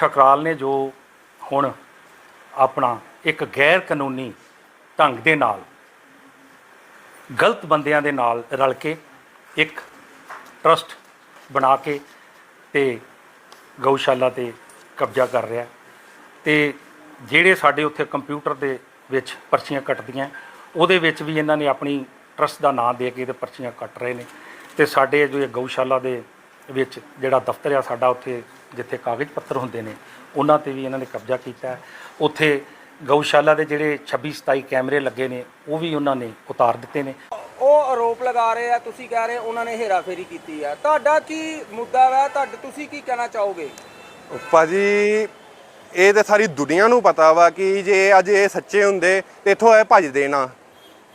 ਠਕਰਾਲ ਨੇ ਜੋ ਹੁਣ ਆਪਣਾ ਇੱਕ ਗੈਰ ਕਾਨੂੰਨੀ ਢੰਗ ਦੇ ਨਾਲ, ਗਲਤ ਬੰਦਿਆਂ ਦੇ ਨਾਲ ਰਲ ਕੇ ਇੱਕ ਟਰਸਟ ਬਣਾ ਕੇ ਤੇ ਗਊਸ਼ਾਲਾ ਤੇ ਕਬਜ਼ਾ ਕਰ ਰਿਹਾ। ਤੇ ਜਿਹੜੇ ਸਾਡੇ ਉੱਥੇ ਕੰਪਿਊਟਰ ਦੇ ਵਿੱਚ ਪਰਚੀਆਂ ਕੱਟਦੀਆਂ, ਉਹਦੇ ਵਿੱਚ ਵੀ ਇਹਨਾਂ ਨੇ ਆਪਣੀ ਟਰਸਟ ਦਾ ਨਾਮ ਦੇ ਕੇ ਤੇ ਪਰਚੀਆਂ ਕੱਟ ਰਹੇ ਨੇ। ਤੇ ਸਾਡੇ ਜੋ ਇਹ ਗਊਸ਼ਾਲਾ ਦੇ ਵਿੱਚ ਜਿਹੜਾ ਦਫ਼ਤਰ ਆ ਸਾਡਾ ਉੱਥੇ ਜਿੱਥੇ ਕਾਗਜ਼ ਪੱਤਰ ਹੁੰਦੇ ਨੇ ਉਹਨਾਂ ਤੇ ਵੀ ਇਹਨਾਂ ਨੇ ਕਬਜ਼ਾ ਕੀਤਾ ਹੈ। ਉੱਥੇ ਗਊਸ਼ਾਲਾ ਦੇ ਜਿਹੜੇ 26 27 ਕੈਮਰੇ ਲੱਗੇ ਨੇ ਉਹ ਵੀ ਉਹਨਾਂ ਨੇ ਉਤਾਰ ਦਿੱਤੇ ਨੇ। ਉਹ ਆਰੋਪ ਲਗਾ ਰਹੇ ਆ ਤੁਸੀਂ ਕਹਿ ਰਹੇ ਉਹਨਾਂ ਨੇ ਹੇਰਾਫੇਰੀ ਕੀਤੀ ਆ। ਤੁਹਾਡਾ ਕੀ ਮੁੱਦਾ ਵਾ? ਤੁਹਾਡੇ ਤੁਸੀਂ ਕੀ ਕਹਿਣਾ ਚਾਹੋਗੇ? ਭਾਜੀ ਇਹ ਤੇ ਸਾਰੀ ਦੁਨੀਆ ਨੂੰ ਪਤਾ ਵਾ ਕਿ ਜੇ ਅੱਜ ਇਹ ਸੱਚੇ ਹੁੰਦੇ ਤੇ ਇੱਥੋਂ ਇਹ ਭੱਜਦੇ ਨਾ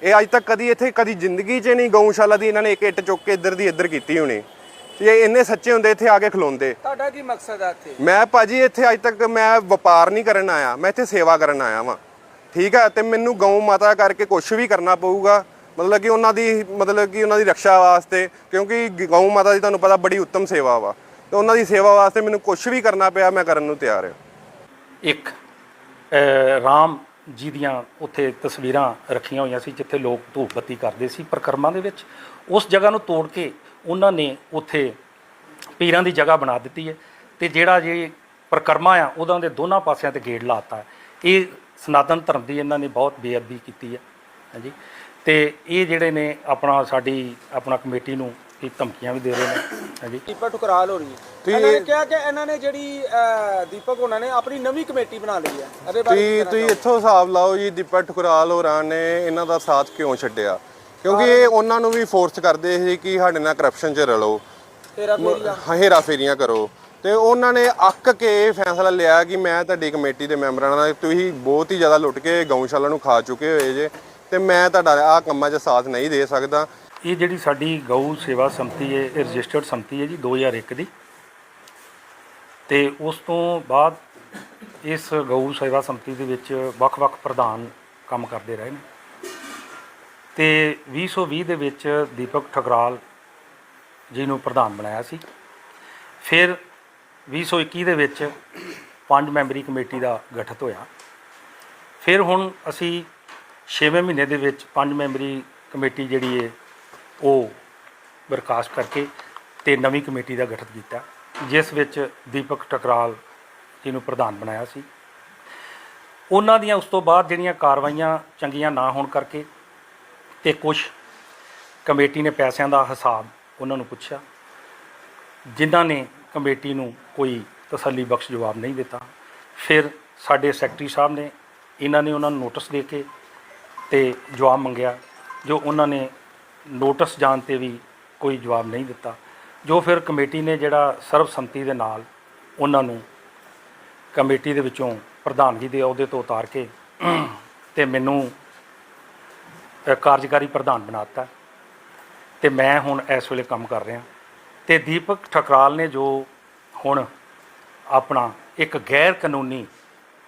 ਇਹ ਅੱਜ ਤੱਕ ਕਦੀ ਇੱਥੇ ਕਦੀ ਜ਼ਿੰਦਗੀ 'ਚ ਨਹੀਂ ਗਊਸ਼ਾਲਾ ਦੀ ਇਹਨਾਂ ਨੇ ਇੱਕ ਇੱਟ ਚੁੱਕ ਕੇ ਇੱਧਰ ਦੀ ਇੱਧਰ ਕੀਤੀ ਹੋਣੀ। ਤੇ ਇਹ ਇੰਨੇ ਸੱਚੇ ਹੁੰਦੇ ਇੱਥੇ ਆ ਕੇ ਖਲੋਂਦੇ। ਤੁਹਾਡਾ ਕੀ ਮਕਸਦ ਆ ਇੱਥੇ? ਮੈਂ ਭਾਜੀ ਇੱਥੇ ਅੱਜ ਤੱਕ ਮੈਂ ਵਪਾਰ ਨਹੀਂ ਕਰਨ ਆਇਆ ਮੈਂ ਇੱਥੇ ਸੇਵਾ ਕਰਨ ਆਇਆ ਵਾਂ। ਠੀਕ ਹੈ ਤੇ ਮੈਨੂੰ ਗਊ ਮਾਤਾ ਕਰਕੇ ਕੁਝ ਵੀ ਕਰਨਾ ਪਊਗਾ ਮਤਲਬ ਕਿ ਉਹਨਾਂ ਦੀ ਮਤਲਬ ਕਿ ਉਹਨਾਂ ਦੀ ਰੱਖਿਆ ਵਾਸਤੇ ਕਿਉਂਕਿ ਗਊ ਮਾਤਾ ਦੀ ਤੁਹਾਨੂੰ ਪਤਾ ਬੜੀ ਉੱਤਮ ਸੇਵਾ ਵਾ। ਤੇ ਉਹਨਾਂ ਦੀ ਸੇਵਾ ਵਾਸਤੇ ਮੈਨੂੰ ਕੁਝ ਵੀ ਕਰਨਾ ਪਿਆ ਮੈਂ ਕਰਨ ਨੂੰ ਤਿਆਰ ਹਾਂ। ਇੱਕ ਰਾਮ ਜੀ ਦੀਆਂ ਉੱਥੇ ਤਸਵੀਰਾਂ ਰੱਖੀਆਂ ਹੋਈਆਂ ਸੀ ਜਿੱਥੇ ਲੋਕ ਧੂਪ ਬੱਤੀ ਕਰਦੇ ਸੀ ਪ੍ਰਕਰਮਾਂ ਦੇ ਵਿੱਚ। ਉਸ ਜਗ੍ਹਾ ਨੂੰ ਤੋੜ ਕੇ ਉਹਨਾਂ ਨੇ ਉੱਥੇ ਪੀਰਾਂ ਦੀ ਜਗ੍ਹਾ ਬਣਾ ਦਿੱਤੀ ਹੈ ਤੇ ਜਿਹੜਾ ਜੇ ਪ੍ਰਕਰਮਾ ਆ ਉਹਦਾਂ ਦੇ ਦੋਨਾਂ ਪਾਸਿਆਂ ਤੇ ਗੇੜ ਲਾਤਾ ਹੈ। ਇਹ ਸਨਾਤਨ ਧਰਮ ਦੀ ਇਹਨਾਂ ਨੇ ਬਹੁਤ ਬੇਅਦਬੀ ਕੀਤੀ ਹੈ। ਹਾਂਜੀ। ਤੇ ਇਹ ਜਿਹੜੇ ਨੇ ਆਪਣਾ ਸਾਡੀ ਆਪਣਾ ਕਮੇਟੀ ਨੂੰ ਇਹ ਧਮਕੀਆਂ ਵੀ ਦੇ ਰਹੇ ਨੇ। ਹਾਂਜੀ। ਦੀਪਕ ਠੁਕਰਾਲ ਹੋ ਰਹੀ ਹੈ ਇਹਨਾਂ ਨੇ ਕਿਹਾ ਕਿ ਇਹਨਾਂ ਨੇ ਜਿਹੜੀ ਅਹ, ਦੀਪਕ ਉਹਨਾਂ ਨੇ ਆਪਣੀ ਨਵੀਂ ਕਮੇਟੀ ਬਣਾ ਲਈ ਹੈ। ਕੀ ਤੁਸੀਂ ਤੁਸੀਂ ਇੱਥੋਂ ਹਿਸਾਬ ਲਾਓ ਜੀ ਦੀਪਕ ਠੁਕਰਾਲ ਹੋਰਾਂ ਨੇ ਇਹਨਾਂ ਦਾ ਸਾਥ ਕਿਉਂ ਛੱਡਿਆ? ਕਿਉਂਕਿ ਇਹ ਉਹਨਾਂ ਨੂੰ ਵੀ ਫੋਰਸ ਕਰਦੇ ਸੀ ਕਿ ਸਾਡੇ ਨਾਲ ਕਰਪਸ਼ਨ 'ਚ ਰਲੋ। ਆ ਹੇਰਾ ਫੇਰੀਆਂ ਕਰੋ। ਤੇ ਉਹਨਾਂ ਨੇ ਅੱਕ ਕੇ ਇਹ ਫੈਸਲਾ ਲਿਆ ਕਿ ਮੈਂ ਤੁਹਾਡੀ ਕਮੇਟੀ ਦੇ ਮੈਂਬਰਾਂ ਨਾਲ ਤੁਸੀਂ ਬਹੁਤ ਹੀ ਜ਼ਿਆਦਾ ਲੁੱਟ ਕੇ ਗਊਸ਼ਾਲਾ ਨੂੰ ਖਾ ਚੁੱਕੇ ਹੋਏ ਜੇ ਤੇ ਮੈਂ ਤੁਹਾਡਾ ਆਹ ਕੰਮਾਂ 'ਚ ਸਾਥ ਨਹੀਂ ਦੇ ਸਕਦਾ। ਇਹ ਜਿਹੜੀ ਸਾਡੀ ਗਊ ਸੇਵਾ ਸੰਮਤੀ ਹੈ ਇਹ ਰਜਿਸਟਰਡ ਸੰਮਤੀ ਹੈ ਜੀ 2001 ਦੀ। ਤੇ ਉਸ ਤੋਂ ਬਾਅਦ ਇਸ ਗਊ ਸੇਵਾ ਸੰਮਤੀ ਦੇ ਵਿੱਚ ਵੱਖ-ਵੱਖ ਪ੍ਰਧਾਨ ਕੰਮ ਕਰਦੇ ਰਹੇ ਨੇ। ਤੇ 2020 ਦੇ ਵਿੱਚ ਦੀਪਕ ਠਕਰਾਲ ਜੀ ਨੂੰ ਪ੍ਰਧਾਨ ਬਣਾਇਆ ਸੀ। ਫਿਰ 2021 ਦੇ ਵਿੱਚ ਪੰਜ ਮੈਂਬਰੀ ਕਮੇਟੀ ਦਾ ਗਠਿਤ ਹੋਇਆ। ਫਿਰ ਹੁਣ ਅਸੀਂ 6ਵੇਂ ਮਹੀਨੇ ਦੇ ਵਿੱਚ ਪੰਜ ਮੈਂਬਰੀ ਕਮੇਟੀ ਜਿਹੜੀ ਹੈ ਉਹ ਬਰਖਾਸਤ ਕਰਕੇ ਤੇ ਨਵੀਂ ਕਮੇਟੀ ਦਾ ਗਠਨ ਕੀਤਾ, ਜਿਸ ਵਿੱਚ ਦੀਪਕ ਟਕਰਾਲ ਜੀ ਨੂੰ ਪ੍ਰਧਾਨ ਬਣਾਇਆ ਸੀ। ਉਹਨਾਂ ਦੀਆਂ ਉਸ ਤੋਂ ਬਾਅਦ ਜਿਹੜੀਆਂ ਕਾਰਵਾਈਆਂ ਚੰਗੀਆਂ ਨਾ ਹੋਣ ਕਰਕੇ ਤੇ ਕੁਝ ਕਮੇਟੀ ਨੇ ਪੈਸਿਆਂ ਦਾ ਹਿਸਾਬ ਉਹਨਾਂ ਨੂੰ ਪੁੱਛਿਆ। ਜਿਨ੍ਹਾਂ ਨੇ ਕਮੇਟੀ ਨੂੰ ਕੋਈ ਤਸੱਲੀ ਬਖਸ਼ ਜਵਾਬ ਨਹੀਂ ਦਿੱਤਾ, ਫਿਰ ਸਾਡੇ ਸੈਕਟਰੀ ਸਾਹਿਬ ਨੇ ਇਹਨਾਂ ਨੇ ਉਹਨਾਂ ਨੂੰ ਨੋਟਿਸ ਦੇ ਕੇ ਤੇ ਜਵਾਬ ਮੰਗਿਆ, ਜੋ ਉਹਨਾਂ ਨੇ ਨੋਟਿਸ ਜਾਣ ਤੇ ਵੀ ਕੋਈ ਜਵਾਬ ਨਹੀਂ ਦਿੱਤਾ। ਜੋ ਫਿਰ ਕਮੇਟੀ ਨੇ ਜਿਹੜਾ ਸਰਬਸੰਮਤੀ ਦੇ ਨਾਲ ਉਹਨਾਂ ਨੂੰ ਕਮੇਟੀ ਦੇ ਵਿੱਚੋਂ ਪ੍ਰਧਾਨਗੀ ਦੇ ਅਹੁਦੇ ਤੋਂ ਉਤਾਰ ਕੇ ਤੇ ਮੈਨੂੰ ਕਾਰਜਕਾਰੀ ਪ੍ਰਧਾਨ ਬਣਾਤਾ। ਤੇ ਮੈਂ ਹੁਣ ਇਸ ਵੇਲੇ ਕੰਮ ਕਰ ਰਿਹਾ। ਤੇ ਦੀਪਕ ਠਕਰਾਲ ਨੇ ਜੋ ਹੁਣ ਆਪਣਾ ਇੱਕ ਗੈਰ ਕਾਨੂੰਨੀ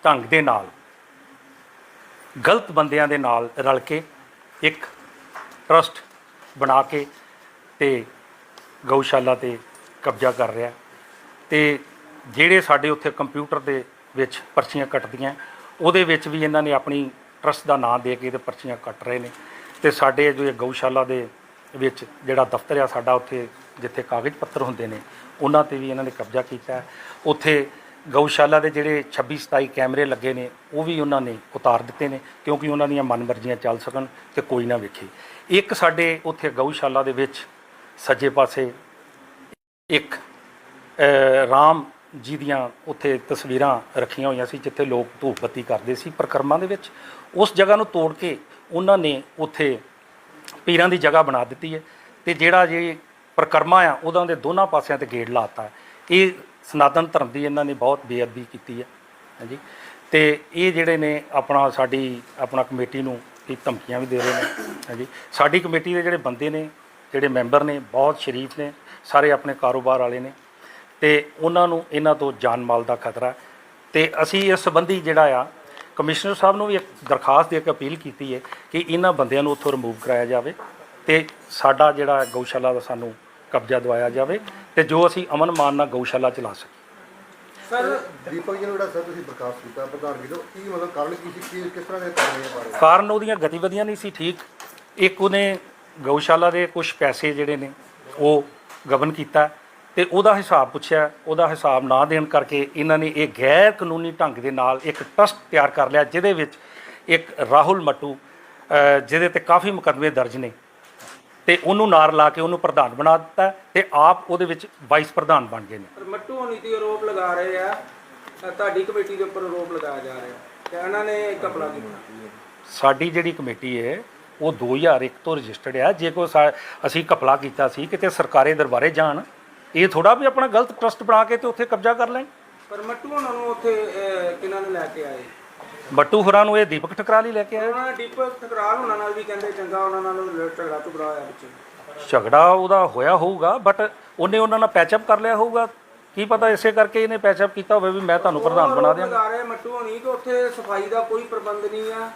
ਢੰਗ ਦੇ ਨਾਲ, ਗਲਤ ਬੰਦਿਆਂ ਦੇ ਨਾਲ ਰਲ ਕੇ ਇੱਕ ਟਰਸਟ ਬਣਾ ਕੇ ਤੇ ਗਊਸ਼ਾਲਾ ਤੇ ਕਬਜ਼ਾ ਕਰ ਰਿਹਾ। ਤੇ ਜਿਹੜੇ ਸਾਡੇ ਉੱਥੇ ਕੰਪਿਊਟਰ ਦੇ ਵਿੱਚ ਪਰਚੀਆਂ ਕੱਟਦੀਆਂ, ਉਹਦੇ ਵਿੱਚ ਵੀ ਇਹਨਾਂ ਨੇ ਆਪਣੀ ਟਰਸਟ ਦਾ ਨਾਮ ਦੇ ਕੇ ਤੇ ਪਰਚੀਆਂ ਕੱਟ ਰਹੇ ਨੇ। ਤੇ ਸਾਡੇ ਜੋ ਗਊਸ਼ਾਲਾ ਦੇ ਵਿੱਚ ਜਿਹੜਾ ਦਫ਼ਤਰ ਆ ਸਾਡਾ ਉੱਥੇ, ਜਿੱਥੇ ਕਾਗਜ਼ ਪੱਤਰ ਹੁੰਦੇ ਨੇ, ਉਹਨਾਂ ਤੇ ਵੀ ਇਹਨਾਂ ਨੇ ਕਬਜ਼ਾ ਕੀਤਾ ਉੱਥੇ ਗਊਸ਼ਾਲਾ ਦੇ ਜਿਹੜੇ 26 27 ਕੈਮਰੇ ਲੱਗੇ ਨੇ, ਉਹ ਵੀ ਉਹਨਾਂ ਨੇ ਉਤਾਰ ਦਿੱਤੇ ਨੇ, ਕਿਉਂਕਿ ਉਹਨਾਂ ਦੀਆਂ ਮਨਮਰਜ਼ੀਆਂ ਚੱਲ ਸਕਣ ਤੇ ਕੋਈ ਨਾ ਵੇਖੇ। ਇੱਕ ਸਾਡੇ ਉੱਥੇ ਗਊਸ਼ਾਲਾ ਦੇ ਵਿੱਚ ਸੱਜੇ ਪਾਸੇ ਇੱਕ ਰਾਮ ਜੀ ਦੀਆਂ ਉੱਥੇ ਤਸਵੀਰਾਂ ਰੱਖੀਆਂ ਹੋਈਆਂ ਸੀ, ਜਿੱਥੇ ਲੋਕ ਧੂਪ ਬੱਤੀ ਕਰਦੇ ਸੀ ਪ੍ਰਕਰਮਾਂ ਦੇ ਵਿੱਚ। ਉਸ ਜਗ੍ਹਾ ਨੂੰ ਤੋੜ ਕੇ ਉਹਨਾਂ ਨੇ ਉੱਥੇ ਪੀਰਾਂ ਦੀ ਜਗ੍ਹਾ ਬਣਾ ਦਿੱਤੀ ਹੈ ਤੇ ਜਿਹੜਾ ਜੇ ਪ੍ਰਕਰਮਾ ਆ, ਉਹਦਾਂ ਦੇ ਦੋਨਾਂ ਪਾਸਿਆਂ ਤੇ ਗੇੜ ਲਾਤਾ ਹੈ। ਇਹ ਸਨਾਤਨ ਧਰਮ ਦੀ ਇਹਨਾਂ ਨੇ ਬਹੁਤ ਬੇਅਦਬੀ ਕੀਤੀ ਹੈ। ਹਾਂਜੀ। ਤੇ ਇਹ ਜਿਹੜੇ ਨੇ ਆਪਣਾ ਸਾਡੀ, ਆਪਣਾ ਕਮੇਟੀ ਨੂੰ ਇਹ ਧਮਕੀਆਂ ਵੀ ਦੇ ਰਹੇ ਨੇ। ਹਾਂਜੀ। ਸਾਡੀ ਕਮੇਟੀ ਦੇ ਜਿਹੜੇ ਬੰਦੇ ਨੇ, ਜਿਹੜੇ ਮੈਂਬਰ ਨੇ, ਬਹੁਤ ਸ਼ਰੀਫ ਨੇ, ਸਾਰੇ ਆਪਣੇ ਕਾਰੋਬਾਰ ਵਾਲੇ ਨੇ। ਤੇ ਉਹਨਾਂ ਨੂੰ ਇਹਨਾਂ ਤੋਂ ਜਾਨ ਮਾਲ ਦਾ ਖਤਰਾ ਹੈ। ਤੇ ਅਸੀਂ ਇਸ ਸੰਬੰਧੀ ਜਿਹੜਾ ਆ ਕਮਿਸ਼ਨਰ ਸਾਹਿਬ ਨੂੰ ਵੀ ਇੱਕ ਦਰਖਾਸਤ ਦੇ ਕੇ ਅਪੀਲ ਕੀਤੀ ਹੈ ਕਿ ਇਹਨਾਂ ਬੰਦਿਆਂ ਨੂੰ ਉੱਥੋਂ ਰਿਮੂਵ ਕਰਾਇਆ ਜਾਵੇ ਤੇ ਸਾਡਾ ਜਿਹੜਾ ਗਊਸ਼ਾਲਾ ਦਾ ਸਾਨੂੰ ਕਬਜ਼ਾ ਦਵਾਇਆ ਜਾਵੇ ਤੇ ਜੋ ਅਸੀਂ ਅਮਨ ਮਾਨ ਨਾਲ ਗਊਸ਼ਾਲਾ ਚਲਾ ਸਕੀਏ। ਸਰ ਦੀਪਕ ਜੀ ਨੂੰ ਜਿਹੜਾ ਸਰ ਤੁਸੀਂ ਬਰਖਾਸਤ ਕੀਤਾ ਪ੍ਰਧਾਨਗੀ ਤੋਂ ਕੀ ਮਤਲਬ ਕਾਰਨ ਕੀ ਸੀ? ਕੀ ਕਿਸ ਤਰ੍ਹਾਂ ਦੇ ਕਾਰਨ ਬਾਰੇ? ਕਾਰਨ ਉਹਦੀਆਂ ਗਤੀਵਿਧੀਆਂ ਨਹੀਂ ਸੀ ਠੀਕ। ਇੱਕ ਉਹਨੇ ਗਊਸ਼ਾਲਾ ਦੇ ਕੁਝ ਪੈਸੇ ਜਿਹੜੇ ਨੇ ਉਹ ਗਬਨ ਕੀਤਾ। ਤੇ ਉਹਦਾ ਹਿਸਾਬ ਪੁੱਛਿਆ ਉਹਦਾ ਹਿਸਾਬ ਨਾ ਦੇਣ ਕਰਕੇ ਇਹਨਾਂ ਨੇ ਇਹ ਗੈਰ ਕਾਨੂੰਨੀ ਢੰਗ ਦੇ ਨਾਲ ਇੱਕ ਟਰਸਟ ਤਿਆਰ ਕਰ ਲਿਆ ਜਿਹਦੇ ਵਿੱਚ ਇੱਕ ਰਾਹੁਲ ਮੱਟੂ ਜਿਹਦੇ ਤੇ ਕਾਫੀ ਮੁਕੱਦਮੇ ਦਰਜ ਨੇ। ਤੇ ਉਹਨੂੰ ਨਾਰ ਲਾ ਕੇ ਉਹਨੂੰ ਪ੍ਰਧਾਨ ਬਣਾ ਦਿੱਤਾ ਤੇ ਆਪ ਉਹਦੇ ਵਿੱਚ ਵਾਈਸ ਪ੍ਰਧਾਨ ਬਣ ਗਏ ਨੇ। ਪਰ ਮੱਟੂ ਹੋਣੀ ਤੇ ਆਰੋਪ ਲਗਾ ਰਹੇ ਆ ਤੁਹਾਡੀ ਕਮੇਟੀ ਦੇ ਉੱਪਰ ਆਰੋਪ ਲਗਾਇਆ ਜਾ ਰਿਹਾ। ਕਿ ਇਹਨਾਂ ਨੇ ਕਪੜਾ ਕੀਤਾ। ਸਾਡੀ ਜਿਹੜੀ ਕਮੇਟੀ ਹੈ ਉਹ 2001 ਤੋਂ ਰਜਿਸਟਰਡ ਹੈ ਜੇ ਕੋਈ ਅਸੀਂ ਘਪਲਾ ਕੀਤਾ ਸੀ ਕਿਤੇ ਸਰਕਾਰੀ ਦਰਬਾਰੇ ਜਾਣ ਇਹ ਥੋੜਾ ਵੀ ਆਪਣਾ ਗਲਤ ਟਰਸਟ ਬਣਾ ਕੇ ਤੇ ਉੱਥੇ ਕਬਜ਼ਾ ਕਰ ਲੈਣ। ਪਰ ਮੱਟੂ ਉਹਨਾਂ ਨੂੰ ਉੱਥੇ ਅ, ਕਿਹਨਾਂ ਨੇ ਲੈ ਕੇ ਆਏ? ਬੱਟੂ ਹੋਰਾਂ ਨੂੰ ਇਹ ਦੀਪਕ ਠਕਰਾਲੀ ਲੈ ਕੇ ਆਇਆ ਉਹਨਾਂ ਨੇ ਦੀਪਕ ਠਕਰਾਲ ਉਹਨਾਂ ਨਾਲ ਵੀ ਕਹਿੰਦੇ ਚੰਗਾ ਉਹਨਾਂ ਨਾਲ ਝਗੜਾ ਝੁਗੜਾ ਹੋਇਆ ਪਿੱਛੇ ਝਗੜਾ ਉਹਦਾ ਹੋਇਆ ਹੋਊਗਾ ਬਟ ਉਹਨੇ ਉਹਨਾਂ ਨਾਲ ਪੈਚਅਪ ਕਰ ਲਿਆ ਹੋਊਗਾ। ਕੀ ਪਤਾ ਇਸੇ ਕਰਕੇ ਇਹਨੇ ਪੈਚਅਪ ਕੀਤਾ ਹੋਵੇ ਵੀ ਮੈਂ ਤੁਹਾਨੂੰ ਪ੍ਰਧਾਨ ਬਣਾ ਦਿਆਂਗਾ ਲਗਾ ਰਹੇ ਮੱਟੂ ਹੋਣੀ ਕਿ ਉੱਥੇ ਸਫ਼ਾਈ ਦਾ ਕੋਈ ਪ੍ਰਬੰਧ ਨਹੀਂ ਆ।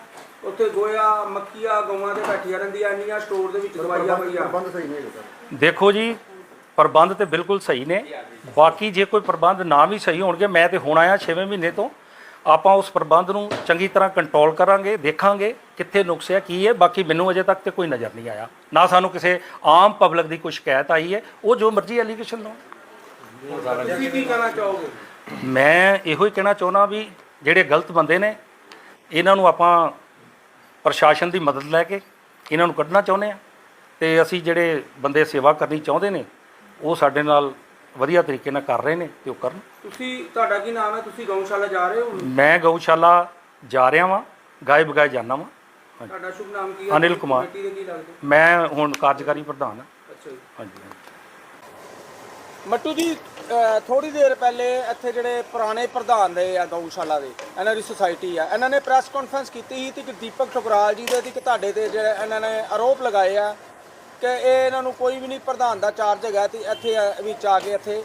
ਉੱਥੇ ਗੋਇਆ ਮੱਖੀਆਂ ਗਊਆਂ ਦੇ ਬੈਠੀਆਂ ਰਹਿੰਦੀਆਂ ਇੰਨੀਆਂ ਸਟੋਰ ਦੇ ਵਿੱਚ ਦਵਾਈਆਂ ਪਈਆਂ। ਪ੍ਰਬੰਧ ਸਹੀ ਨਹੀਂ ਹੈਗਾ ਸਰ। ਦੇਖੋ ਜੀ ਪ੍ਰਬੰਧ ਤੇ ਬਿਲਕੁਲ ਸਹੀ ਨੇ। ਬਾਕੀ ਜੇ ਕੋਈ ਪ੍ਰਬੰਧ ਨਾ ਵੀ ਸਹੀ ਹੋਣਗੇ ਮੈਂ ਤੇ ਹੁਣ ਆਇਆ 6ਵੇਂ ਮਹੀਨੇ ਤੋਂ। ਆਪਾਂ ਉਸ ਪ੍ਰਬੰਧ ਨੂੰ ਚੰਗੀ ਤਰ੍ਹਾਂ ਕੰਟਰੋਲ ਕਰਾਂਗੇ ਦੇਖਾਂਗੇ ਕਿੱਥੇ ਨੁਕਸ ਹੈ ਕੀ ਹੈ ਬਾਕੀ ਮੈਨੂੰ ਅਜੇ ਤੱਕ ਤੇ ਕੋਈ ਨਜ਼ਰ ਨਹੀਂ ਆਇਆ। ਨਾ ਸਾਨੂੰ ਕਿਸੇ ਆਮ ਪਬਲਿਕ ਦੀ ਕੋਈ ਸ਼ਿਕਾਇਤ ਆਈ ਹੈ। ਉਹ ਜੋ ਮਰਜ਼ੀ ਐਲੀਗੇਸ਼ਨ ਲਾਉਣ ਤੁਸੀਂ ਕੀ ਕਹਿਣਾ ਚਾਹੋਗੇ? ਮੈਂ ਇਹੋ ਹੀ ਕਹਿਣਾ ਚਾਹੁੰਦਾ ਵੀ ਜਿਹੜੇ ਗਲਤ ਬੰਦੇ ਨੇ ਇਹਨਾਂ ਨੂੰ ਆਪਾਂ ਪ੍ਰਸ਼ਾਸਨ ਦੀ ਮਦਦ ਲੈ ਕੇ ਇਹਨਾਂ ਨੂੰ ਕੱਢਣਾ ਚਾਹੁੰਦੇ ਆ ਤੇ ਅਸੀਂ ਜਿਹੜੇ ਬੰਦੇ ਸੇਵਾ ਕਰਨੀ ਚਾਹੁੰਦੇ ਨੇ ਉਹ ਸਾਡੇ ਨਾਲ ਵਧੀਆ ਤਰੀਕੇ ਨਾਲ ਕਰ ਰਹੇ ਨੇ ਤੇ ਉਹ ਕਰਨ। ਤੁਸੀਂ ਤੁਹਾਡਾ ਕੀ ਨਾਮ ਹੈ? ਤੁਸੀਂ ਗਊਸ਼ਾਲਾ ਜਾ ਰਹੇ ਹੋ? ਮੈਂ ਗਊਸ਼ਾਲਾ ਜਾ ਰਿਹਾ ਵਾਂ ਗਾਏ ਬਗਾਏ ਜਾਣਾ ਵਾਂ। ਤੁਹਾਡਾ ਸ਼ੁਭ ਨਾਮ ਕੀ ਹੈ? ਅਨਿਲ ਕੁਮਾਰ। ਕਮੇਟੀ ਦੇ ਕੀ ਲੱਗਦੇ? ਮੈਂ ਹੁਣ ਕਾਰਜਕਾਰੀ ਪ੍ਰਧਾਨ ਹਾਂ। ਅੱਛਾ ਜੀ। ਹਾਂਜੀ। ਮੱਟੂ ਜੀ ਥੋੜੀ ਦੇਰ ਪਹਿਲੇ ਇੱਥੇ ਜਿਹੜੇ ਪੁਰਾਣੇ ਪ੍ਰਧਾਨ ਰਹੇ ਆ ਗਊਸ਼ਾਲਾ ਦੇ ਇਹਨਾਂ ਦੀ ਸੁਸਾਇਟੀ ਆ ਇਹਨਾਂ ਨੇ ਪ੍ਰੈਸ ਕਾਨਫਰੰਸ ਕੀਤੀ ਸੀ ਤੇ ਕਿ ਦੀਪਕ ਠੁਕਰਾਲ ਜੀ ਦੇ ਤੇ ਕਿ ਤੁਹਾਡੇ ਤੇ ਜਿਹੜੇ ਇਹਨਾਂ ਨੇ ਆਰੋਪ ਲਗਾਏ ਆ ਕਿ ਇਹ ਇਹਨਾਂ ਨੂੰ ਕੋਈ ਵੀ ਨਹੀਂ ਪ੍ਰਧਾਨ ਦਾ ਚਾਰਜ ਹੈਗਾ ਤੇ ਇੱਥੇ ਵਿੱਚ ਆ ਕੇ ਇੱਥੇ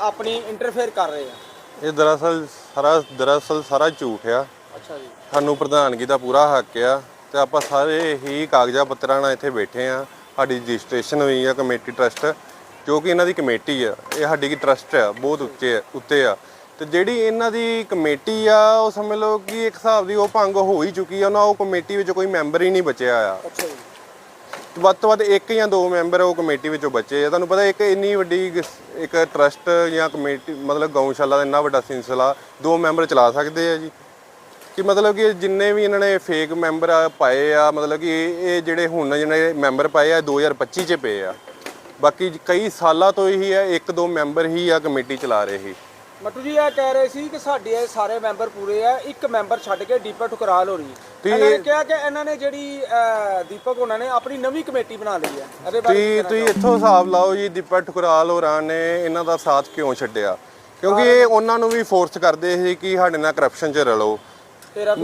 ਆਪਣੀ ਇੰਟਰਫੇਅਰ ਕਰ ਰਹੇ ਆ। ਇਹ ਦਰਅਸਲ ਸਾਰਾ ਦਰਅਸਲ ਸਾਰਾ ਝੂਠ ਆ। ਅੱਛਾ ਜੀ। ਸਾਨੂੰ ਪ੍ਰਧਾਨਗੀ ਦਾ ਪੂਰਾ ਹੱਕ ਆ ਤੇ ਆਪਾਂ ਸਾਰੇ ਹੀ ਕਾਗਜ਼ਾਂ ਪੱਤਰਾਂ ਨਾਲ ਇੱਥੇ ਬੈਠੇ ਆ। ਸਾਡੀ ਰਜਿਸਟ੍ਰੇਸ਼ਨ ਹੋਈ ਆ ਕਮੇਟੀ ਟਰਸਟ ਜੋ ਕਿ ਇਹਨਾਂ ਦੀ ਕਮੇਟੀ ਆ। ਇਹ ਸਾਡੀ ਕੀ ਟਰਸਟ ਆ ਬਹੁਤ ਉੱਚੇ ਉੱਤੇ ਆ। ਤੇ ਜਿਹੜੀ ਇਹਨਾਂ ਦੀ ਕਮੇਟੀ ਆ ਉਹ ਸਮਝ ਲਓ ਕਿ ਇੱਕ ਹਿਸਾਬ ਦੀ ਉਹ ਭੰਗ ਹੋ ਹੀ ਚੁੱਕੀ ਆ ਉਹਨਾਂ ਉਹ ਕਮੇਟੀ ਵਿੱਚ ਕੋਈ ਮੈਂਬਰ ਹੀ ਨਹੀਂ ਬਚਿਆ ਆ। ਅੱਛਾ ਜੀ। ਵੱਧ ਤੋਂ ਵੱਧ ਇੱਕ ਜਾਂ ਦੋ ਮੈਂਬਰ ਉਹ ਕਮੇਟੀ ਵਿੱਚੋਂ ਬਚੇ ਆ। ਤੁਹਾਨੂੰ ਪਤਾ ਇੱਕ ਇੰਨੀ ਵੱਡੀ ਇੱਕ ਟਰਸਟ ਜਾਂ ਕਮੇਟੀ ਮਤਲਬ ਗਊਸ਼ਾਲਾ ਦਾ ਇੰਨਾ ਵੱਡਾ ਸਿਲਸਿਲਾ, ਦੋ ਮੈਂਬਰ ਚਲਾ ਸਕਦੇ ਆ ਜੀ। ਕਿ ਮਤਲਬ ਕਿ ਜਿੰਨੇ ਵੀ ਇਹਨਾਂ ਨੇ ਫੇਕ ਮੈਂਬਰ ਪਾਏ ਆ, ਮਤਲਬ ਕਿ ਇਹ ਜਿਹੜੇ ਹੁਣ ਜਿਹੜੇ ਮੈਂਬਰ ਪਾਏ ਆ, ਇਹ 2025 ਚ ਪਏ ਆ। ਬਾਕੀ ਕਈ ਸਾਲਾਂ ਤੋਂ ਹੀ ਆ, ਇੱਕ ਦੋ ਮੈਂਬਰ ਹੀ ਆ ਕਮੇਟੀ ਚਲਾ ਰਹੇ। ਸੀ ਮੱਟੂ ਜੀ ਇਹ ਕਹਿ ਰਹੇ ਸੀ ਕਿ ਸਾਡੇ ਇਹ ਸਾਰੇ ਮੈਂਬਰ ਪੂਰੇ ਆ ਇੱਕ ਮੈਂਬਰ ਛੱਡ ਕੇ ਦੀਪਕ ਠੁਕਰਾਲ ਹੋ ਰਹੀ ਤੁਸੀਂ ਇਹਨਾਂ ਨੇ ਕਿਹਾ ਕਿ ਇਹਨਾਂ ਨੇ ਜਿਹੜੀ ਦੀਪਕ ਉਹਨਾਂ ਨੇ ਆਪਣੀ ਨਵੀਂ ਕਮੇਟੀ ਬਣਾ ਲਈ ਹੈ ਇਹਦੇ ਬਾਰੇ ਕੀ ਤੁਸੀਂ ਕਹਿਣਾ ਤੁਸੀਂ ਇੱਥੋਂ ਹਿਸਾਬ ਲਾਓ ਜੀ ਦੀਪਕ ਠੁਕਰਾਲ ਹੋਰਾਂ ਨੇ ਇਹਨਾਂ ਦਾ ਸਾਥ ਕਿਉਂ ਛੱਡਿਆ? ਕਿਉਂਕਿ ਇਹ ਉਹਨਾਂ ਨੂੰ ਵੀ ਫੋਰਸ ਕਰਦੇ ਸੀ ਕਿ ਸਾਡੇ ਨਾਲ ਕਰਪਸ਼ਨ 'ਚ ਰਲੋ। ਤੇਰਾ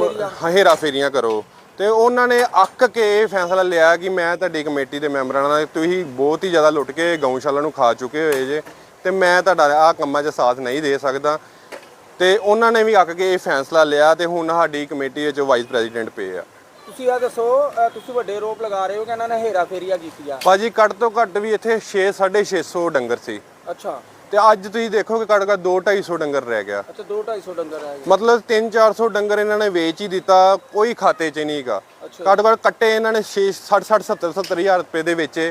ਹੇਰਾ ਫੇਰੀਆਂ ਕਰੋ। ਤੇ ਉਹਨਾਂ ਨੇ ਅੱਕ ਕੇ ਇਹ ਫੈਸਲਾ ਲਿਆ ਕਿ ਮੈਂ ਤੁਹਾਡੀ ਕਮੇਟੀ ਦੇ ਮੈਂਬਰਾਂ ਨਾਲ ਤੁਸੀਂ ਬਹੁਤ ਹੀ ਜ਼ਿਆਦਾ ਲੁੱਟ ਕੇ ਗਊਸ਼ਾਲਾ ਨੂੰ ਖਾ ਚੁੱਕੇ ਹੋਏ ਜੇ। ਤੇ ਮੈਂ ਤੁਹਾਡਾ ਆਹ ਕੰਮਾਂ 'ਚ ਸਾਥ ਨਹੀਂ ਦੇ ਸਕਦਾ। ਤੇ ਉਹਨਾਂ ਨੇ ਵੀ ਅੱਕ ਕੇ ਇਹ ਫੈਸਲਾ ਲਿਆ ਤੇ ਹੁਣ ਸਾਡੀ ਕਮੇਟੀ ਵਿੱਚ ਵਾਈਸ ਪ੍ਰੈਜ਼ੀਡੈਂਟ ਪਏ ਆ। ਤੁਸੀਂ ਇਹ ਦੱਸੋ ਤੁਸੀਂ ਵੱਡੇ ਆਰੋਪ ਲਗਾ ਰਹੇ ਹੋ ਕਿ ਇਹਨਾਂ ਨੇ ਹੇਰਾ ਫੇਰੀਆ ਕੀਤੀ ਆ ਭਾਜੀ ਘੱਟ ਤੋਂ ਘੱਟ ਵੀ ਇੱਥੇ 6 650 ਡੰਗਰ ਸੀ। ਅੱਛਾ। ਤੇ ਅੱਜ ਤੁਸੀਂ ਦੇਖੋਗੇ ਘੱਟ ਘੱਟ 2 250 ਡੰਗਰ ਰਹਿ ਗਿਆ। ਅੱਛਾ 2 250 ਡੰਗਰ ਹੈ ਮਤਲਬ 3-400 ਡੰਗਰ ਇਹਨਾਂ ਨੇ ਵੇਚ ਹੀ ਦਿੱਤਾ ਕੋਈ ਖਾਤੇ 'ਚ ਨਹੀਂਗਾ। ਘੱਟ ਘੱਟ ਕੱਟੇ ਇਹਨਾਂ ਨੇ 6 60 60 70 70 ਹਜ਼ਾਰ ਰੁਪਏ ਦੇ ਵੇਚੇ।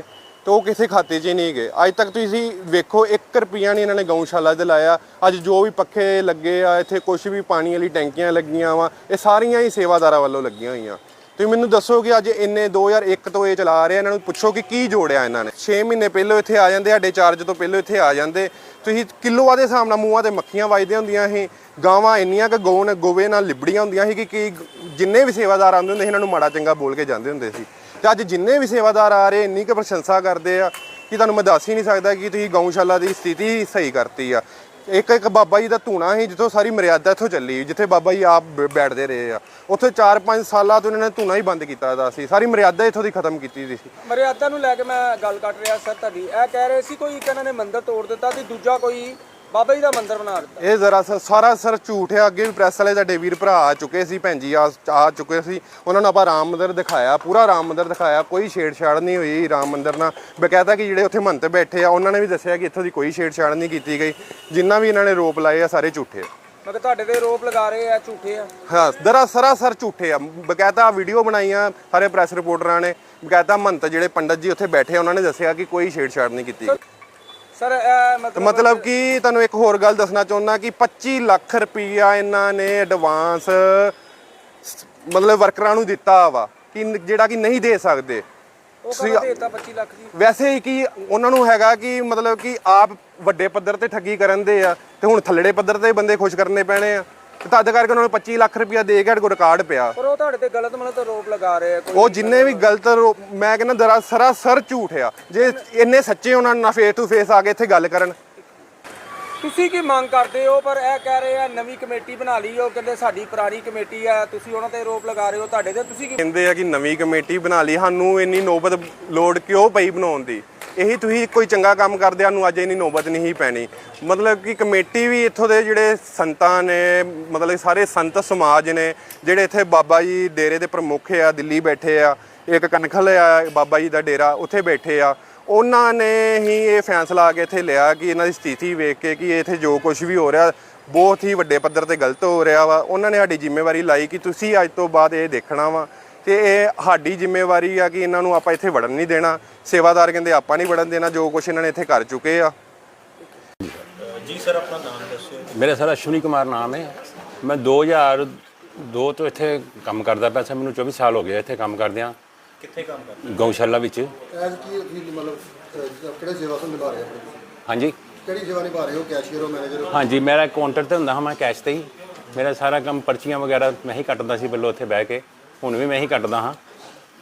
ਤੇ ਉਹ ਕਿਸੇ ਖਾਤੇ 'ਚ ਹੀ ਨਹੀਂ ਗਏ। ਅੱਜ ਤੱਕ ਤੁਸੀਂ ਵੇਖੋ 1 ਰੁਪਿਆ ਨਹੀਂ ਇਹਨਾਂ ਨੇ ਗਊਸ਼ਾਲਾ ਤੇ ਲਾਇਆ। ਅੱਜ ਜੋ ਵੀ ਪੱਖੇ ਲੱਗੇ ਆ, ਇੱਥੇ ਕੁਝ ਵੀ ਪਾਣੀ ਵਾਲੀ ਟੈਂਕੀਆਂ ਲੱਗੀਆਂ ਵਾ, ਇਹ ਸਾਰੀਆਂ ਹੀ ਸੇਵਾਦਾਰਾਂ ਵੱਲੋਂ ਲੱਗੀਆਂ ਹੋਈਆਂ। ਤੁਸੀਂ ਮੈਨੂੰ ਦੱਸੋ ਕਿ ਅੱਜ ਇੰਨੇ 2001 ਤੋਂ ਇਹ ਚਲਾ ਰਹੇ ਇਹਨਾਂ ਨੂੰ ਪੁੱਛੋ ਕਿ ਕੀ ਜੋੜਿਆ ਇਹਨਾਂ ਨੇ। 6 ਮਹੀਨੇ ਪਹਿਲਾਂ ਇੱਥੇ ਆ ਜਾਂਦੇ, ਸਾਡੇ ਚਾਰਜ ਤੋਂ ਪਹਿਲਾਂ ਇੱਥੇ ਆ ਜਾਂਦੇ। ਤੁਸੀਂ ਕਿਲੋਆਂ ਦੇ ਹਿਸਾਬ ਨਾਲ ਮੂੰਹਾਂ ਤੇ ਮੱਖੀਆਂ ਵੱਜਦੀਆਂ ਹੁੰਦੀਆਂ ਸੀ, ਗਾਵਾਂ ਇੰਨੀਆਂ ਕਿ ਗਊ ਗੋਵੇ ਨਾਲ ਲਿਬੜੀਆਂ ਹੁੰਦੀਆਂ ਸੀ ਕਿ ਕੀ ਜਿੰਨੇ ਵੀ ਸੇਵਾਦਾਰ ਆਉਂਦੇ ਹੁੰਦੇ ਸੀ, ਇਹਨਾਂ ਨੂੰ ਮਾੜਾ ਚੰਗਾ ਬੋਲ ਕੇ ਜਾਂਦੇ ਹੁੰਦੇ ਸੀ। ਤੇ ਅੱਜ ਜਿੰਨੇ ਵੀ ਸੇਵਾਦਾਰ ਆ ਰਹੇ, ਇੰਨੀ ਕੁ ਪ੍ਰਸ਼ੰਸਾ ਕਰਦੇ ਆ ਕਿ ਤੁਹਾਨੂੰ ਮੈਂ ਦੱਸ ਹੀ ਨਹੀਂ ਸਕਦਾ ਕਿ ਤੁਸੀਂ ਗਊਸ਼ਾਲਾ ਦੀ ਸਥਿਤੀ ਸਹੀ ਕਰਤੀ ਆ। ਇੱਕ ਇੱਕ ਬਾਬਾ ਜੀ ਦਾ ਧੂਣਾ ਸੀ ਜਿੱਥੋਂ ਸਾਰੀ ਮਰਿਆਦਾ ਇੱਥੋਂ ਚੱਲੀ, ਜਿੱਥੇ ਬਾਬਾ ਜੀ ਆਪ ਬ- ਬੈਠਦੇ ਰਹੇ ਆ। ਉੱਥੇ 4-5 ਸਾਲਾਂ ਤੋਂ ਇਹਨਾਂ ਨੇ ਧੂਣਾ ਹੀ ਬੰਦ ਕੀਤਾ ਦਾ ਸੀ। ਸਾਰੀ ਮਰਿਆਦਾ ਇੱਥੋਂ ਦੀ ਖਤਮ ਕੀਤੀ ਦੀ ਸੀ। ਮਰਿਆਦਾ ਨੂੰ ਲੈ ਕੇ ਮੈਂ ਗੱਲ ਕਰ ਰਿਹਾ ਸਰ ਤੁਹਾਡੀ। ਇਹ ਕਹਿ ਰਹੇ ਸੀ ਕੋਈ ਇੱਕ ਇਹਨਾਂ ਨੇ ਮੰਦਿਰ ਤੋੜ ਦਿੱਤਾ ਤੇ ਦੂਜਾ ਕੋਈ ਬਾਬਾ ਜੀ ਦਾ ਮੰਦਿਰ ਬਣਾ ਦਿੱਤਾ। ਇਹ ਜ਼ਰਾ ਸਰ ਸਾਰਾ ਸਰ ਝੂਠ ਹੈ ਅੱਗੇ ਵੀ ਪ੍ਰੈਸ ਵਾਲੇ ਸਾਡੇ ਵੀਰ ਭਰਾ ਆ ਚੁੱਕੇ ਸੀ ਭੈਣ ਜੀ ਆ ਆ ਚੁੱਕੇ ਸੀ। ਉਹਨਾਂ ਨੂੰ ਆਪਾਂ ਰਾਮ ਮੰਦਿਰ ਦਿਖਾਇਆ ਪੂਰਾ ਰਾਮ ਮੰਦਿਰ ਦਿਖਾਇਆ। ਕੋਈ ਛੇੜਛਾੜ ਨਹੀਂ ਹੋਈ ਰਾਮ ਮੰਦਿਰ ਨਾਲ। ਬਕਾਇਦਾ ਕਿ ਜਿਹੜੇ ਉੱਥੇ ਮੰਤ ਬੈਠੇ ਆ ਉਹਨਾਂ ਨੇ ਵੀ ਦੱਸਿਆ ਕਿ ਇੱਥੋਂ ਦੀ ਕੋਈ ਛੇੜਛਾੜ ਨਹੀਂ ਕੀਤੀ ਗਈ। ਜਿੰਨਾ ਵੀ ਇਹਨਾਂ ਨੇ ਰੋਪ ਲਾਏ ਆ ਸਾਰੇ ਝੂਠੇ ਆ। ਮੈਂ ਕਿਹਾ ਤੁਹਾਡੇ ਤੇ ਆਰੋਪ ਲਗਾ ਰਹੇ ਆ ਝੂਠੇ ਆ। ਹਾਂ ਦਰਾ ਸਰਾਸਰ ਝੂਠੇ ਆ। ਬਕਾਇਦਾ ਵੀਡੀਓ ਬਣਾਈਆਂ ਸਾਰੇ ਪ੍ਰੈਸ ਰਿਪੋਰਟਰਾਂ ਨੇ। ਬਕਾਇਦਾ ਮੰਤ ਜਿਹੜੇ ਪੰਡਤ ਜੀ ਉੱਥੇ ਬੈਠੇ ਉਹਨਾਂ ਨੇ ਦੱਸਿਆ ਕਿ ਕੋਈ ਛੇੜਛਾੜ ਨਹੀਂ ਕੀਤੀ ਗਈ। ਸਰ ਮਤਲਬ ਕਿ ਤੁਹਾਨੂੰ ਇੱਕ ਹੋਰ ਗੱਲ ਦੱਸਣਾ ਚਾਹੁੰਦਾ ਕਿ 25 ਲੱਖ ਰੁਪਈਆ ਇਹਨਾਂ ਨੇ ਐਡਵਾਂਸ ਮਤਲਬ ਵਰਕਰਾਂ ਨੂੰ ਦਿੱਤਾ ਵਾ ਕਿ ਜਿਹੜਾ ਕਿ ਨਹੀਂ ਦੇ ਸਕਦੇ। ਉਹ ਕਹਿੰਦਾ ਦੇਤਾ 25 ਲੱਖ ਜੀ? ਵੈਸੇ ਹੀ ਕਿ ਉਹਨਾਂ ਨੂੰ ਹੈਗਾ ਕਿ ਮਤਲਬ ਕਿ ਆਪ ਵੱਡੇ ਪੱਧਰ ਤੇ ਠੱਗੀ ਕਰਨ ਦੇ ਆ ਤੇ ਹੁਣ ਥੱਲੜੇ ਪੱਧਰ ਤੇ ਬੰਦੇ ਖੁਸ਼ ਕਰਨੇ ਪੈਣੇ ਆ। ਤਦ ਕਰਕੇ ਉਹਨਾਂ ਨੂੰ 25 ਲੱਖ ਰੁਪਈਆ ਦੇ ਕੇ ਸਾਡੇ ਕੋਲ ਰਿਕਾਰਡ ਪਿਆ। ਪਰ ਉਹ ਤੁਹਾਡੇ ਤੇ ਗਲਤ ਮਤਲਬ ਆਰੋਪ ਲਗਾ ਰਹੇ ਆ ਕੋਈ ਉਹ ਜਿੰਨੇ ਵੀ ਗਲਤ ਰੋ- ਮੈਂ ਕਹਿੰਦਾ ਦਰਾ ਸਰਾਸਰ ਝੂਠ ਆ। ਜੇ ਇੰਨੇ ਸੱਚੇ ਉਹਨਾਂ ਨਾਲ ਫੇਸ ਟੂ ਫੇਸ ਆ ਕੇ ਇੱਥੇ ਗੱਲ ਕਰਨ ਤੁਸੀਂ ਕੀ ਮੰਗ ਕਰਦੇ ਹੋ? ਪਰ ਇਹ ਕਹਿ ਰਹੇ ਆ, ਨਵੀਂ ਕਮੇਟੀ ਬਣਾ ਲਈ, ਉਹ ਕਹਿੰਦੇ ਸਾਡੀ ਪੁਰਾਣੀ ਕਮੇਟੀ ਆ, ਤੁਸੀਂ ਉਹਨਾਂ ਤੇ ਆਰੋਪ ਲਗਾ ਰਹੇ ਹੋ, ਤੁਹਾਡੇ ਤੇ ਤੁਸੀਂ ਕੀ ਕਹਿੰਦੇ ਆ ਕਿ ਨਵੀਂ ਕਮੇਟੀ ਬਣਾ ਲਈ, ਸਾਨੂੰ ਇੰਨੀ ਨੌਬਤ ਲੋੜ ਕਿਉਂ ਪਈ ਬਣਾਉਣ ਦੀ? ਇਹੀ ਤੁਸੀਂ ਕੋਈ ਚੰਗਾ ਕੰਮ ਕਰਦੇ ਆ ਨੂੰ ਅੱਜ ਇੰਨੀ ਨੌਬਤ ਨਹੀਂ ਪੈਣੀ। ਮਤਲਬ ਕਿ ਕਮੇਟੀ ਵੀ ਇੱਥੋਂ ਦੇ ਜਿਹੜੇ ਸੰਤਾਂ ਨੇ, ਮਤਲਬ ਸਾਰੇ ਸੰਤ ਸਮਾਜ ਨੇ, ਜਿਹੜੇ ਇੱਥੇ ਬਾਬਾ ਜੀ ਡੇਰੇ ਦੇ ਪ੍ਰਮੁੱਖ ਆ, ਦਿੱਲੀ ਬੈਠੇ ਆ, ਇੱਕ ਕਨਖਲ ਆ, ਬਾਬਾ ਜੀ ਦਾ ਡੇਰਾ, ਉੱਥੇ ਬੈਠੇ ਆ। ਉਹਨਾਂ ਨੇ ਹੀ ਇਹ ਫੈਸਲਾ ਆ ਕੇ ਇੱਥੇ ਲਿਆ ਕਿ ਇਹਨਾਂ ਦੀ ਸਥਿਤੀ ਵੇਖ ਕੇ ਕਿ ਇੱਥੇ ਜੋ ਕੁਝ ਵੀ ਹੋ ਰਿਹਾ ਬਹੁਤ ਹੀ ਵੱਡੇ ਪੱਧਰ ਤੇ ਗਲਤ ਹੋ ਰਿਹਾ ਵਾ। ਉਹਨਾਂ ਨੇ ਸਾਡੀ ਜ਼ਿੰਮੇਵਾਰੀ ਲਾਈ ਕਿ ਤੁਸੀਂ ਅੱਜ ਤੋਂ ਬਾਅਦ ਇਹ ਦੇਖਣਾ ਵਾ ਤੇ ਇਹ ਸਾਡੀ ਜ਼ਿੰਮੇਵਾਰੀ ਆ ਕਿ ਇਹਨਾਂ ਨੂੰ ਆਪਾਂ ਇੱਥੇ ਵੜਨ ਨਹੀਂ ਦੇਣਾ। ਸੇਵਾਦਾਰ ਕਹਿੰਦੇ ਆਪਾਂ ਨਹੀਂ ਵੜਨ ਦੇਣਾ ਜੋ ਕੁਝ ਇਹਨਾਂ ਨੇ ਇੱਥੇ ਕਰ ਚੁੱਕੇ ਆ। ਮੇਰਾ ਸਰ ਅਸ਼ਵਨੀ ਕੁਮਾਰ ਨਾਮ ਹੈ। ਮੈਂ 2002 ਤੋਂ ਇੱਥੇ ਕੰਮ ਕਰਦਾ ਪਿਆ ਸੀ। ਮੈਨੂੰ 24 ਸਾਲ ਹੋ ਗਏ ਇੱਥੇ ਕੰਮ ਕਰਦਿਆਂ। ਕਿੱਥੇ ਕੰਮ ਕਰਦੇ? ਗਊਸ਼ਾਲਾ ਵਿੱਚ। ਐਜ਼ ਕੀ ਤੁਸੀਂ ਮਤਲਬ ਅਹ, ਕਿਹੜੇ ਸੇਵਾ ਤੋਂ ਨਿਭਾ ਰਹੇ ਹੋ? ਆਪਣੇ? ਹਾਂਜੀ। ਕਿਹੜੀ ਸੇਵਾ ਨਿਭਾ ਰਹੇ ਹੋ? ਕੈਸ਼ੀਅਰ ਹੋ ਮੈਨੇਜਰ ਹੋ? ਹਾਂਜੀ ਮੇਰਾ ਕਾਊਂਟਰ ਤੇ ਹੁੰਦਾ ਹਾਂ ਮੈਂ ਕੈਸ਼ ਤੇ ਹੀ। ਮੇਰਾ ਸਾਰਾ ਕੰਮ ਪਰਚੀਆਂ ਵਗੈਰਾ ਮੈਂ ਹੀ ਕੱਟਦਾ ਸੀ ਪਹਿਲਾਂ ਉੱਥੇ ਬਹਿ ਕੇ। ਹੁਣ ਵੀ ਮੈਂ ਹੀ ਕੱਟਦਾ ਹਾਂ।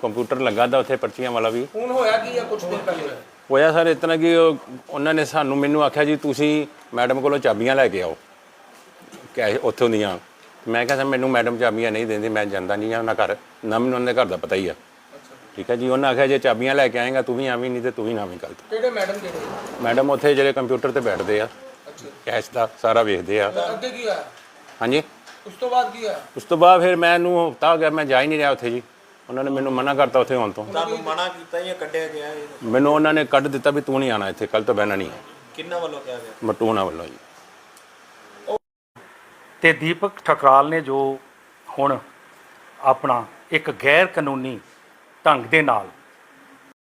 ਕੰਪਿਊਟਰ ਲੱਗਾ ਦਾ ਉੱਥੇ ਪਰਚੀਆਂ ਵਾਲਾ ਵੀ। ਹੁਣ ਹੋਇਆ ਕੀ ਆ ਕੁਝ ਦਿਨ ਪਹਿਲੇ? ਹੋਇਆ ਸਰ ਇਤਨਾ ਕਿ ਉਹ- ਉਹਨਾਂ ਨੇ ਸਾਨੂੰ ਮੈਨੂੰ ਆਖਿਆ ਜੀ ਤੁਸੀਂ ਮੈਡਮ ਕੋਲੋਂ ਚਾਬੀਆਂ ਲੈ ਕੇ ਆਓ। ਕੈਸ਼ ਉੱਥੋਂ ਦੀਆਂ। ਮੈਂ ਕਿਹਾ ਸਰ ਮੈਨੂੰ ਮੈਡਮ ਚਾਬੀਆਂ ਨਹੀਂ ਦਿੰਦੀ ਮੈਂ ਜਾਂਦਾ ਨਹੀਂ ਆ ਉਹਨਾਂ ਘਰ। ਨਾ ਮੈਨੂੰ ਉਹਨਾਂ ਦੇ ਘਰ ਦਾ ਪਤਾ ਹੀ ਆ। ਠੀਕ ਹੈ ਜੀ ਉਹਨਾਂ ਆਖਿਆ ਜੇ ਚਾਬੀਆਂ ਲੈ ਕੇ ਆਏਗਾ ਤੂੰ ਵੀ ਆਵੀਂ ਨਹੀਂ ਤੇ ਤੂੰ ਵੀ ਨਾ ਆਵੀਂ ਕੱਲ ਤੋਂ ਕਿਹੜੇ ਮੈਡਮ ਕਿਹੜੇ? ਮੈਡਮ ਉੱਥੇ ਜਿਹੜੇ ਕੰਪਿਊਟਰ ਤੇ ਬੈਠਦੇ ਆ ਕੈਸ਼ ਦਾ ਸਾਰਾ ਵੇਖਦੇ ਆ। ਅੱਗੇ ਕੀ ਆ ਹਾਂਜੀ? ਉਸ ਤੋਂ ਬਾਅਦ ਕੀ ਆ ਉਸ ਤੋਂ ਬਾਅਦ ਫਿਰ ਮੈਨੂੰ ਹਫਤਾ ਹੋ ਗਿਆ ਮੈਂ ਜਾ ਹੀ ਨਹੀਂ ਰਿਹਾ ਉੱਥੇ ਜੀ। ਉਹਨਾਂ ਨੇ ਮੈਨੂੰ ਮਨਾ ਕਰਤਾ ਉੱਥੇ ਆਉਣ ਤੋਂ। ਤੁਹਾਨੂੰ ਮਨਾ ਕੀਤਾ ਜਾਂ ਕੱਢਿਆ ਗਿਆ ਇਹ? ਮੈਨੂੰ ਉਹਨਾਂ ਨੇ ਕੱਢ ਦਿੱਤਾ ਵੀ ਤੂੰ ਨਹੀਂ ਆਣਾ ਇੱਥੇ ਕੱਲ ਤੋਂ ਬਹਿਣਾ ਨਹੀਂ ਕਿੰਨਾ ਵੱਲੋਂ ਕਿਹਾ ਗਿਆ? ਮਟੂਣਾ ਵੱਲੋਂ ਜੀ। ਤੇ ਦੀਪਕ ਠਕਰਾਲ ਨੇ ਜੋ ਹੁਣ ਆਪਣਾ ਇੱਕ ਗੈਰ ਕਾਨੂੰਨੀ ਢੰਗ ਦੇ ਨਾਲ।